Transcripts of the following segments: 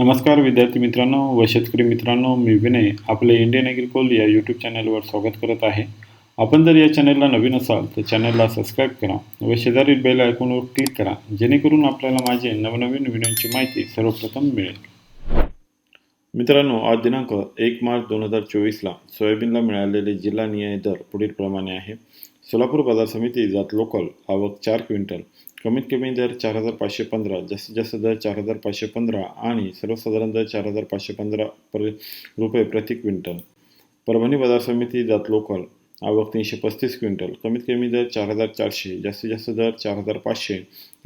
नमस्कार विद्यार्थी मित्रांनो व शेतकरी मित्रांनो मी विनय आपले इंडियन ॲग्रिकोल या यूट्यूब चॅनलवर स्वागत करत आहे. आपण जर या चॅनलला नवीन असाल तर चॅनलला सबस्क्राईब करा व शेजारील बेल आयकॉनवर क्लिक करा जेणेकरून आपल्याला माझे नवनवीन व्हिडिओची माहिती सर्वप्रथम मिळेल. मित्रांनो आज दिनांक एक मार्च दोन हजार चोवीसला सोयाबीनला मिळालेले जिल्हानिहाय दर पुढील प्रमाणे आहे. सोलापूर बाजार समिती जात लोकल आवक चार क्विंटल कमीत कमी दर चार हजार पाचशे पंधरा जास्तीत जास्त दर चार हजार पाचशे पंधरा आणि सर्वसाधारण दर चार हजार पाचशे पंधरा पर रुपये प्रति क्विंटल. परभणी बाजार समिती जात लोकल आवक तीनशे पस्तीस क्विंटल. कमीत कमी दर चार हजार चारशे जास्तीत जास्त दर चार हजार पाचशे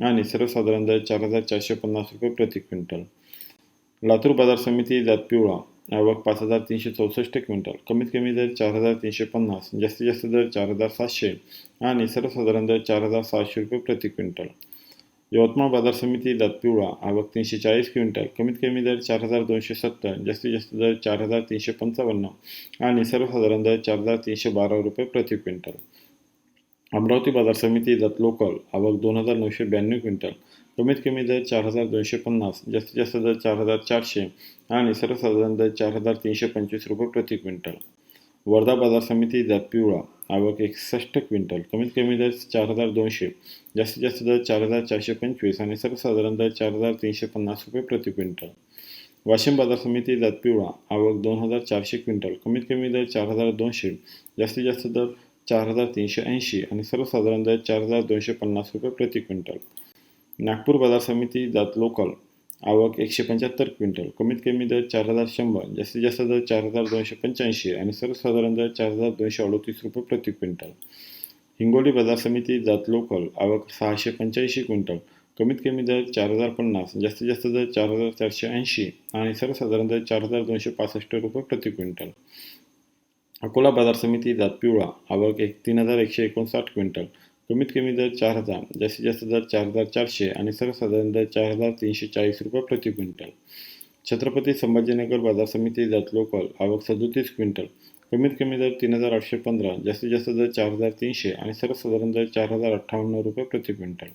आणि सर्वसाधारण दर चार हजार चारशे पन्नास रुपये प्रति क्विंटल. लातूर बाजार समिती जात पिवळा आवक पाच हजार तीनशे चौसष्ट क्विंटल. कमीत कमी दर चार हजार तीनशे पन्नास जास्तीत जास्त दर चार हजार सातशे आणि सर्वसाधारण दर चार हजार सहाशे रुपये प्रति क्विंटल. यवतमाळ बाजार समिती दातपिवळा आवक तीनशे चाळीस क्विंटल कमीत कमी दर चार हजार दोनशे सत्तर जास्तीत जास्त दर चार हजार तीनशे पंचावन्न आणि सर्वसाधारण दर चार हजार तीनशे बारा रुपये प्रति क्विंटल. अमरावती बाजार समिती जात लोकल आवक दोन हजार नऊशे ब्याण्णव क्विंटल. कमीत कमी दर चार हजार दोनशे पन्नास जास्तीत जास्त दर चार हजार चारशे आणि सर्वसाधारण दर चार हजार तीनशे पंचवीस रुपये प्रति क्विंटल. वर्धा बाजार समिती जात पिवळा आवक एकसष्ट क्विंटल. कमीत कमी दर चार हजार दोनशे जास्तीत जास्त दर चार हजार चारशे पंचवीस आणि सर्वसाधारण दर चार हजार तीनशे पन्नास रुपये प्रति क्विंटल. वाशिम बाजार समिती जात पिवळा आवक दोन हजार चारशे क्विंटल. कमीत कमी दर चार हजार दोनशे जास्तीत जास्त दर चार हजार तीनशे ऐंशी आणि सर्वसाधारण दर चार हजार दोनशे पन्नास रुपये प्रति क्विंटल. नागपूर बाजार समिती जात लोकल आवक एकशे पंच्याहत्तर क्विंटल कमीत कमी दर चार हजार शंभर जास्तीत जास्त दर चार हजार दोनशे पंच्याऐंशी आणि सर्वसाधारण दर चार हजार दोनशे अडतीस रुपये प्रति क्विंटल. हिंगोली बाजार समिती जात लोकल आवक सहाशे पंच्याऐंशी क्विंटल कमीत कमी दर चार हजार पन्नास जास्तीत जास्त दर चार हजार चारशे ऐंशी आणि सर्वसाधारण दर चार हजार दोनशे पासष्ट रुपये प्रति क्विंटल. अकोला बाजार समिती जात पिवळा आवक एक तीन हजार एकशे एकोणसाठ क्विंटल. कमीत कमी दर चार हजार जास्तीत जास्त दर चार हजार चारशे आणि सर्वसाधारण दर चार हजार तीनशे चाळीस रुपये प्रति क्विंटल. छत्रपती संभाजीनगर बाजार समिती जात लोकल आवक सदोतीस क्विंटल. कमीत कमी दर तीन हजार आठशे पंधरा जास्तीत जास्त दर चार हजार तीनशे आणि सर्वसाधारण दर चार हजार अठ्ठावन्न रुपये प्रति क्विंटल.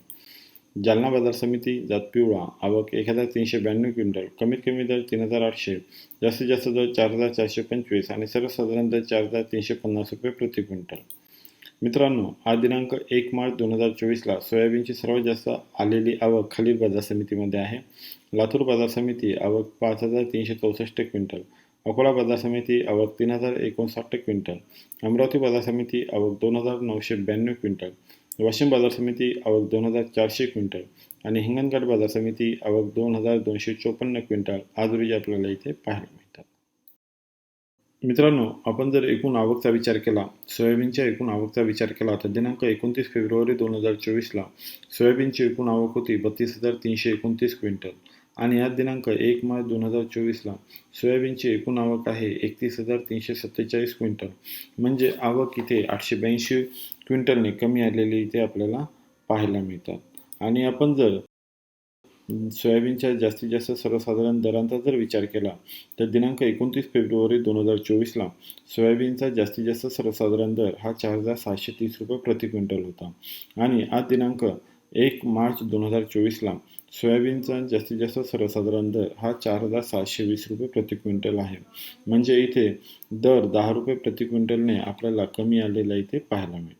जालना बाजार समिती जात पिवळा आवक एक हजार तीनशे ब्याण्णव क्विंटल कमीत कमी दर तीन हजार आठशे जास्तीत जास्त दर चार हजार चारशे पंचवीस आणि सर्वसाधारण दर चार हजार तीनशे पन्नास रुपये प्रति क्विंटल. मित्रांनो आज दिनांक एक मार्च दोन हजार चोवीसला सोयाबीनची सर्वात जास्त आलेली आवक खालील बाजार समितीमध्ये आहे. लातूर बाजार समिती आवक पाच हजार तीनशे चौसष्ट क्विंटल अकोला बाजार समिती आवक तीन हजार एकोणसाठ क्विंटल अमरावती बाजार समिती आवक दोन हजार नऊशे ब्याण्णव क्विंटल वाशिम बाजार समिती आवक दोन हजार चारशे क्विंटल आणि हिंगणघाट बाजार समिती आवक दोन हजार दोनशे चोपन्न क्विंटल आज रोजी आपल्याला इथे पाहायला मिळतात. मित्रांनो आपण जर एकूण आवकचा विचार केला सोयाबीनच्या एकूण आवकचा विचार केला तर दिनांक एकोणतीस फेब्रुवारी दोन हजार चोवीसला सोयाबीनची एकूण आवक होती बत्तीस हजार तीनशे एकोणतीस क्विंटल आणि आज दिनांक एक मार्च दोन हजार चोवीसला सोयाबीनची एकूण आवक आहे एकतीस हजार तीनशे सत्तेचाळीस क्विंटल. म्हणजे आवक इथे आठशे ब्याऐंशी क्विंटलने कमी आलेले इथे आपल्याला पाहायला मिळतात. आणि आपण जर सोयाबीनच्या जास्तीत जास्त सर्वसाधारण दरांचा जर विचार केला तर दिनांक एकोणतीस फेब्रुवारी दोन हजार चोवीसला सोयाबीनचा जास्तीत जास्त सर्वसाधारण दर हा चार हजार सहाशे तीस रुपये प्रति क्विंटल होता. आणि आज दिनांक एक मार्च दोन हजार चोवीसला सोयाबीनचा जास्तीत जास्त सर्वसाधारण दर हा चार हजार सातशे वीस रुपये प्रति क्विंटल आहे. म्हणजे इथे दर दहा रुपये प्रति क्विंटलने आपल्याला कमी आलेला इथे पाहायला मिळतो.